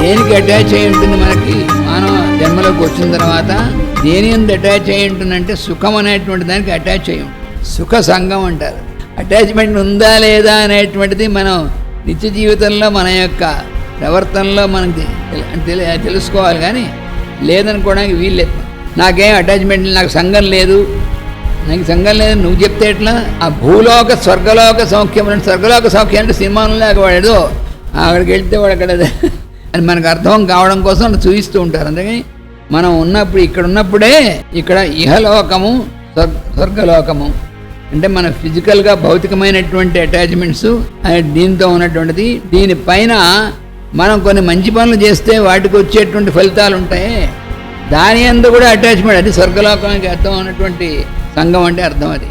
దేనికి అటాచ్ అయి ఉంటుంది మనకి? మానవ జన్మలోకి వచ్చిన తర్వాత దేని ఎందు అటాచ్ అయి ఉంటుందంటే సుఖం అనేటువంటి దానికి అటాచ్ అయి సుఖ సంఘం అంటారు. అటాచ్మెంట్ ఉందా లేదా అనేటువంటిది మనం నిత్య జీవితంలో మన యొక్క ప్రవర్తనలో మనం తెలి- తెలుసుకోవాలి కానీ లేదనుకోవడానికి వీల్లేదు నాకేం అటాచ్మెంట్ నాకు సంఘం లేదు. నాకు సంఘం లేదు నువ్వు చెప్తే ఎట్లా? ఆ భూలోక స్వర్గలోక సౌఖ్యం స్వర్గలోక సౌఖ్యం అంటే సినిమాలో లేక వాడేదో అక్కడికి వెళ్తే వాడు అక్కడ అని మనకు అర్థం కావడం కోసం చూపిస్తూ ఉంటారు. అందుకని మనం ఉన్నప్పుడు ఇక్కడ ఉన్నప్పుడే ఇక్కడ ఇహలోకము స్వర్గలోకము. అంటే మన ఫిజికల్గా భౌతికమైనటువంటి అటాచ్మెంట్స్ దీంతో ఉన్నటువంటిది. దీనిపైన మనం కొన్ని మంచి పనులు చేస్తే వాటికి వచ్చేటువంటి ఫలితాలు ఉంటాయి. దాని అందు కూడా అటాచ్మెంట్ అది స్వర్గలోకానికి అర్థం ఉన్నటువంటి సంఘం అంటే అర్థం అది.